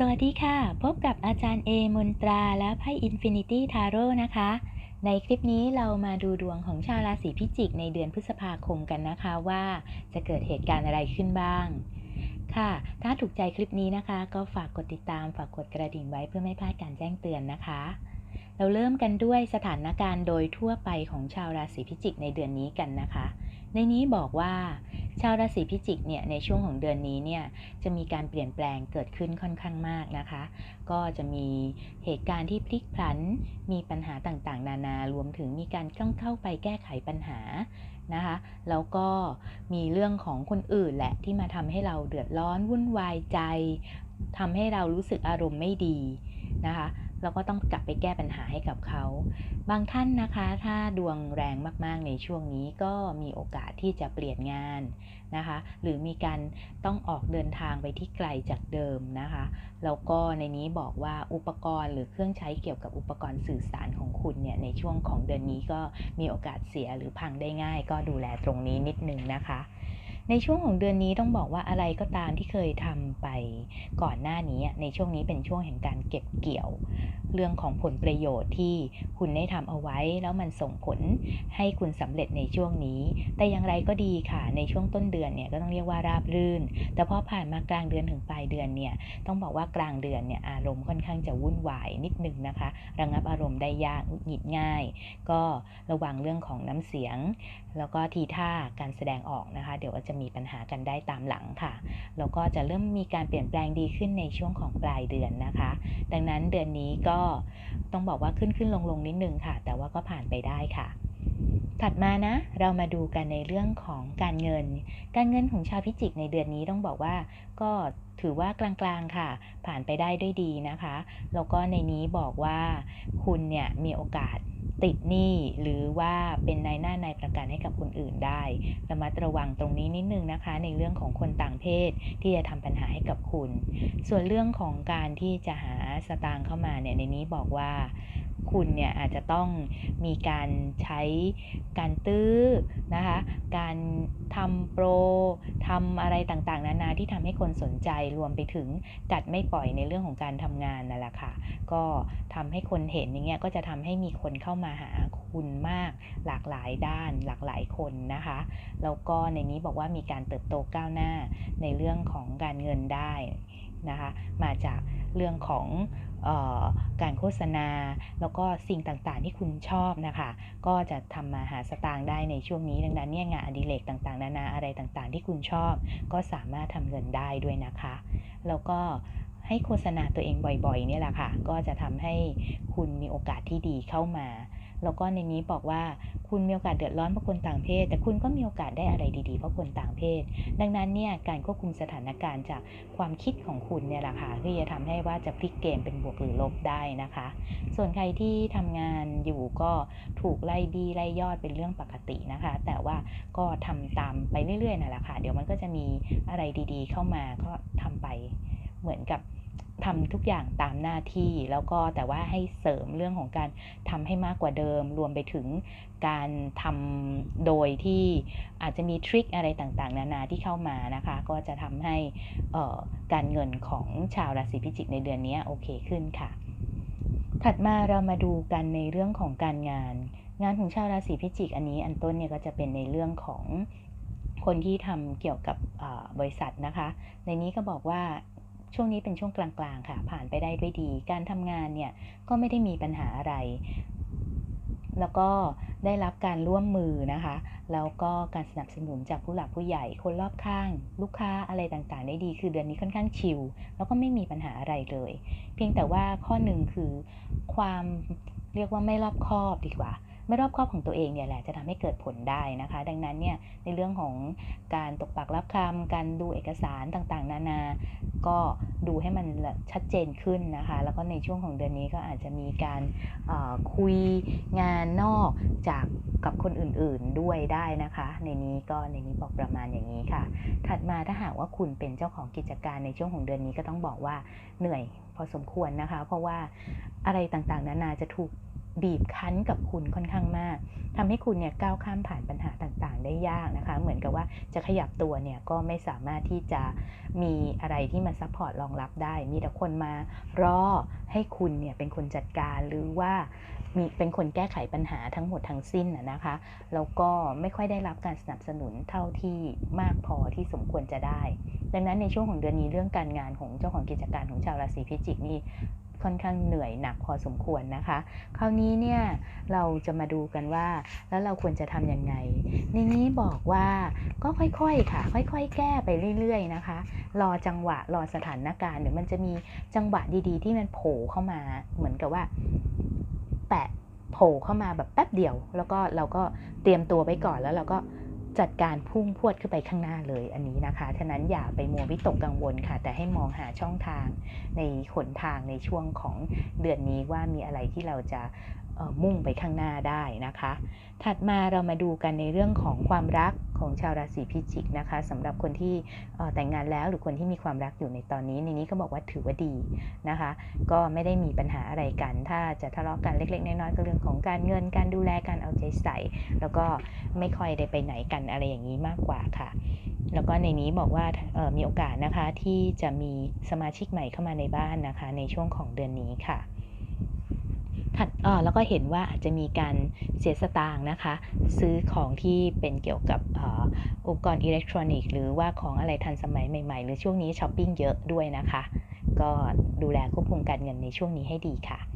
สวัสดีค่ะ พบกับอาจารย์เอมนตราและไพ่อินฟินิตี้ทาโร่นะคะ ในคลิปนี้เรามาดูดวงของชาวราศีพิจิกในเดือนพฤษภาคมกันนะคะว่าจะเกิดเหตุการณ์อะไรขึ้นบ้าง ค่ะ ถ้าถูกใจคลิปนี้นะคะ ก็ฝากกดติดตามฝากกดกระดิ่งไว้เพื่อไม่พลาดการแจ้งเตือนนะคะ เราเริ่มกันด้วยสถานการณ์โดยทั่วไปของชาวราศีพิจิกในเดือนนี้กันนะคะ ในนี้บอกว่าชาวราศีพิจิกเนี่ยในช่วงของเดือนนี้เนี่ยจะมีการเปลี่ยนแปลงเกิดขึ้นค่อนข้างมากนะคะ ก็จะมีเหตุการณ์ที่พลิกผัน มีปัญหาต่างๆ นานารวมถึงมีการต้องเข้าไปแก้ไขปัญหานะคะแล้วก็มีเรื่องของคนอื่นแหละที่มาทำให้เราเดือดร้อนวุ่นวายใจทำให้เรารู้สึกอารมณ์ไม่ดีนะคะ เราก็ต้องกลับไปแก้ปัญหาให้กับเขา บางท่านนะคะ ถ้าดวงแรงมากๆในช่วงนี้ก็มีโอกาสที่จะเปลี่ยนงานนะคะ หรือมีการต้องออกเดินทางไปที่ไกลจากเดิมนะคะ แล้วก็ในนี้บอกว่าอุปกรณ์หรือเครื่องใช้เกี่ยวกับอุปกรณ์สื่อสารของคุณเนี่ยในช่วงของเดือนนี้ก็มีโอกาสเสียหรือพังได้ง่าย ก็ดูแลตรงนี้นิดนึงนะคะ ในช่วงของเดือนนี้ต้องบอกว่าอะไรก็ตามที่เคยทำไปก่อนหน้านี้ในช่วงนี้เป็นช่วงแห่งการเก็บเกี่ยวเรื่องของผลประโยชน์ที่คุณได้ทำเอาไว้ แล้วมันส่งผลให้คุณสำเร็จในช่วงนี้ แต่อย่างไรก็ดีค่ะ ในช่วงต้นเดือนเนี่ยก็ต้องเรียกว่าราบรื่น แต่พอผ่านมากลางเดือนถึงปลายเดือนเนี่ยต้องบอกว่ากลางเดือนเนี่ยอารมณ์ค่อนข้างจะวุ่นวายนิดนึงนะคะ ระงับอารมณ์ได้ยากหงิดง่าย ก็ระวังเรื่องของน้ำเสียง แล้วก็ทีท่าการแสดงออกนะคะ เดี๋ยวจะมีปัญหากันได้ตามหลังค่ะแล้วก็จะเริ่มมีการเปลี่ยนแปลงดีขึ้นในช่วงของปลายเดือนนะคะ ดังนั้นเดือนนี้ก็ต้องบอกว่าขึ้นขึ้นลงลงนิดนึงค่ะ แต่ว่าก็ผ่านไปได้ค่ะ ถัดมานะ เรามาดูกันในเรื่องของการเงิน การเงินของชาวพิจิกในเดือนนี้ต้องบอกว่าก็ถือว่ากลางๆค่ะ ผ่านไปได้ด้วยดีนะคะ แล้วก็ในนี้บอกว่าคุณเนี่ยมีโอกาสติดหนี้หรือว่าเป็นนายหน้านายประกันให้กับคน ระมัดระวังตรงนี้นิดนึงนะคะ ในเรื่องของคนต่างเพศที่จะทำปัญหาให้กับคุณ ส่วนเรื่องของการที่จะหาสตางค์เข้ามาเนี่ยในนี้บอกว่า คุณเนี่ยอาจจะต้องมีการใช้การตื้อนะคะ การทำโปรทำอะไรต่างๆ นานาที่ทำให้คนสนใจรวมไปถึงกัดไม่ปล่อยในเรื่องของการทำงานนั่นแหละค่ะ ก็ทำให้คนเห็นอย่างเงี้ยก็จะทำให้มีคนเข้ามาหาคุณมากหลากหลายด้านหลากหลายคนนะคะ แล้วก็ในนี้บอกว่ามีการเติบโตก้าวหน้าในเรื่องของการเงินได้ นะคะ มาจากเรื่องของการโฆษณา แล้วก็สิ่งต่างๆที่คุณชอบนะคะ ก็จะทำมาหาสตางค์ได้ในช่วงนี้ ดังนั้นเนี่ยงานอดิเรกต่างๆ นานาอะไรต่างๆ ที่คุณชอบ ก็สามารถทำเงินได้ด้วยนะคะ แล้วก็ให้โฆษณาตัวเองบ่อยๆ เนี่ยแหละค่ะ ก็จะทำให้คุณมีโอกาสที่ดีเข้ามา แล้วก็ในนี้บอกว่าคุณมีโอกาสเดือดร้อนเพราะคนต่างเพศ แต่คุณก็มีโอกาสได้อะไรดีๆเพราะคนต่างเพศ ดังนั้นเนี่ยการควบคุมสถานการณ์จากความคิดของคุณเนี่ยแหละค่ะที่จะทำให้ว่าจะพลิกเกมเป็นบวกหรือลบได้นะคะ ส่วนใครที่ทำงานอยู่ก็ถูกไล่ดีไล่ยอดเป็นเรื่องปกตินะคะ แต่ว่าก็ทำตามไปเรื่อยๆนั่นแหละค่ะเดี๋ยวมันก็จะมีอะไรดีๆ เข้ามาก็ทำไปเหมือนกับ ทำทุกอย่างตามหน้าที่ แล้วก็แต่ว่าให้เสริมเรื่องของการทำให้มากกว่าเดิม รวมไปถึงการทำโดยที่อาจจะมีทริคอะไรต่างๆ นานาที่เข้ามานะคะ ก็จะทำให้การเงินของชาวราศีพิจิกในเดือนนี้โอเคขึ้นค่ะ ถัดมาเรามาดูกันในเรื่องของการงาน งานของชาวราศีพิจิก อันนี้อันต้นเนี่ยก็จะเป็นในเรื่องของคนที่ทำเกี่ยวกับบริษัทนะคะ ในนี้ก็บอกว่า ช่วงนี้เป็นช่วงกลางๆค่ะ ผ่านไปได้ด้วยดี การทำงานเนี่ยก็ไม่ได้มีปัญหาอะไร แล้วก็ได้รับการร่วมมือนะคะ แล้วก็การสนับสนุนจากผู้หลักผู้ใหญ่ คนรอบข้าง ลูกค้าอะไรต่างๆ ได้ดี คือเดือนนี้ค่อนข้างชิล แล้วก็ไม่มีปัญหาอะไรเลย เพียงแต่ว่าข้อหนึ่งคือความเรียกว่าไม่รอบคอบดีกว่า ไม่รอบคอบของตัวเองเนี่ยแหละจะทำให้เกิดผลได้นะคะ ดังนั้นเนี่ยในเรื่องของการตกปากรับคำการดูเอกสารต่างๆ นานา ก็ดูให้มันชัดเจนขึ้นนะคะ แล้วก็ในช่วงของเดือนนี้ก็อาจจะมีการคุยงานนอกจากกับคนอื่นๆด้วยได้นะคะ ในนี้ก็ในนี้บอกประมาณอย่างนี้ค่ะ ถัดมาถ้าหากว่าคุณเป็นเจ้าของกิจการในช่วงของเดือนนี้ก็ต้องบอกว่าเหนื่อยพอสมควรนะคะ เพราะว่าอะไรต่างๆ นานาจะถูก บีบคั้นกับคุณค่อนข้างมากทำให้คุณเนี่ยก้าวข้ามผ่านปัญหาต่างๆ ได้ยากนะคะ เหมือนกับว่าจะขยับตัวเนี่ยก็ไม่สามารถที่จะมีอะไรที่มาซัพพอร์ตรองรับได้ มีแต่คนมารอให้คุณเนี่ยเป็นคนจัดการหรือว่ามีเป็นคนแก้ไขปัญหาทั้งหมดทั้งสิ้นนะนะคะ แล้วก็ไม่ค่อยได้รับการสนับสนุนเท่าที่มากพอที่สมควรจะได้ ดังนั้นในช่วงของเดือนนี้เรื่องการงานของเจ้าของกิจการของชาวราศีพิจิกนี่ ค่อนข้างเหนื่อยหนักพอสมควรนะคะ คราวนี้เนี่ยเราจะมาดูกันว่า แล้วเราควรจะทำยังไง ในนี้บอกว่าก็ค่อยๆค่ะ ค่อยๆ แก้ไปเรื่อยๆนะคะ รอจังหวะรอสถานการณ์เดี๋ยวมันจะมีจังหวะดีๆ ที่มันโผล่เข้ามาเหมือนกับว่า แปะโผล่เข้ามาแบบแป๊บเดียว แล้วก็เราก็เตรียมตัวไว้ก่อนแล้วเราก็ จัดการพุ่งพวดขึ้นไปข้างหน้าเลยอันนี้นะคะฉะนั้นอย่าไปมัววิตกกังวลค่ะ แต่ให้มองหาช่องทางในขนทางในช่วงของเดือนนี้ว่ามีอะไรที่เราจะ มุ่งไปข้างหน้าได้นะคะ ถัดมาเรามาดูกันในเรื่องของความรักของชาวราศีพิจิกนะคะสำหรับคนที่แต่งงานแล้วหรือคนที่มีความรักอยู่ในตอนนี้ ในนี้ก็บอกว่าถือว่าดีนะคะ ก็ไม่ได้มีปัญหาอะไรกัน ถ้าจะทะเลาะกันเล็กๆน้อยๆก็เรื่องของการเงินการดูแลการเอาใจใส่ แล้วก็ไม่ค่อยได้ไปไหนกันอะไรอย่างนี้มากกว่าค่ะ แล้วก็ในนี้บอกว่ามีโอกาสนะคะที่จะมีสมาชิกใหม่เข้ามาในบ้านนะคะ ในช่วงของเดือนนี้ค่ะ แล้วก็เห็นว่าอาจจะมีการเสียสตางค์นะคะ ซื้อของที่เป็นเกี่ยวกับอ่ออุปกรณ์อิเล็กทรอนิกส์หรือว่าของอะไรทันสมัยใหม่ๆ หรือช่วงนี้ช้อปปิ้งเยอะด้วยนะคะ ก็ดูแลควบคุมการเงินในช่วงนี้ให้ดีค่ะ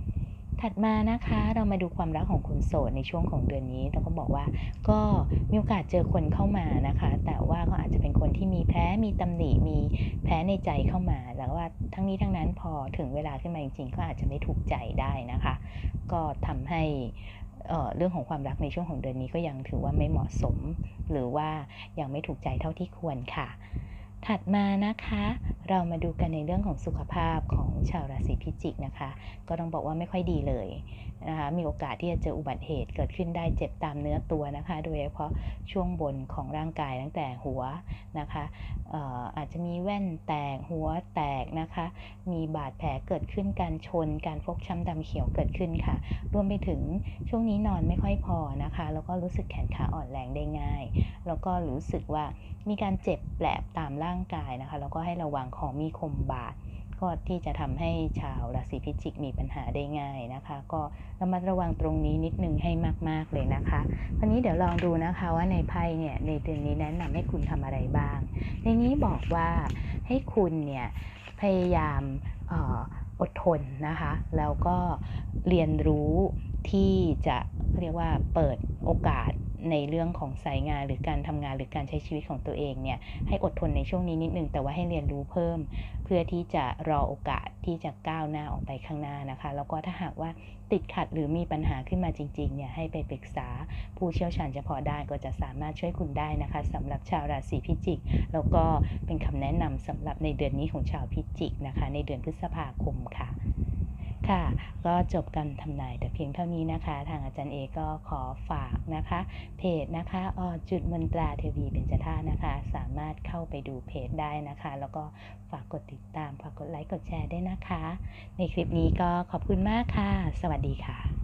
ถัดมานะคะเรามาดูความรักของคุณโสดในช่วงของเดือนนี้เราก็บอกว่าก็มีโอกาสเจอคนเข้ามานะคะ แต่ว่าก็อาจจะเป็นคนที่มีแพ้มีตำหนิมีแพ้ในใจเข้ามา แล้วว่าทั้งนี้ทั้งนั้นพอถึงเวลาขึ้นมาจริงๆ ก็อาจจะไม่ถูกใจได้นะคะ ก็ทำให้เรื่องของความรักในช่วงของเดือนนี้ก็ยังถือว่าไม่เหมาะสม หรือว่ายังไม่ถูกใจเท่าที่ควรค่ะ ถัดมานะคะ เรามาดูกันในเรื่องของสุขภาพของชาวราศีพิจิกนะคะ ก็ต้องบอกว่าไม่ค่อยดีเลยนะคะ มีโอกาสที่จะเจออุบัติเหตุเกิดขึ้นได้เจ็บตามเนื้อตัวนะคะ โดยเฉพาะช่วงบนของร่างกายตั้งแต่หัวนะคะอออาจจะมีแว่นแตกหัวแตกนะคะ มีบาดแผลเกิดขึ้นการชน การฟกช้ำดำเขียวเกิดขึ้นค่ะ รวมไปถึงช่วงนี้นอนไม่ค่อยพอนะคะ แล้วก็รู้สึกแขนขาอ่อนแรงได้ง่าย แล้วก็รู้สึกว่ามีการเจ็บแปลบตามร่างกายนะคะ แล้วก็ให้ระวังของมีคมบาดก็ที่จะทำให้ชาวราศีพิจิกมีปัญหาได้ง่ายนะคะ ก็ระมัดระวังตรงนี้นิดนึงให้มาก ๆ เลยนะคะคราวนี้เดี๋ยวลองดูนะคะว่าในไพ่เนี่ยในเดือนนี้แนะนำให้คุณทำอะไรบ้าง ในนี้บอกว่าให้คุณเนี่ยพยายามออดทนนะคะ แล้วก็เรียนรู้ที่จะเรียกว่าเปิดโอกาส ในเรื่องของสายงานหรือการทำงานหรือการใช้ชีวิตของตัวเองเนี่ยให้อดทนในช่วงนี้นิดนึงแต่ว่าให้เรียนรู้เพิ่ม เพื่อที่จะรอโอกาสที่จะก้าวหน้าออกไปข้างหน้านะคะ แล้วก็ถ้าหากว่าติดขัดหรือมีปัญหาขึ้นมาจริงๆเนี่ยให้ไปปรึกษาผู้เชี่ยวชาญเฉพาะด้านก็จะสามารถช่วยคุณได้นะคะสำหรับชาวราศีพิจิก แล้วก็เป็นคำแนะนำสำหรับในเดือนนี้ของชาวพิจิกนะคะ ในเดือนพฤษภาคมค่ะ ค่ะ ก็จบการทำนายแต่เพียงเท่านี้นะคะ ทางอาจารย์เอก็ขอฝากนะคะ เพจนะคะออจุดมนตราเทวีเป็นจท่านะคะ สามารถเข้าไปดูเพจได้นะคะ แล้วก็ฝากกดติดตาม ฝากกดไลค์ กดแชร์ได้นะคะ ในคลิปนี้ก็ขอบคุณมากค่ะ สวัสดีค่ะ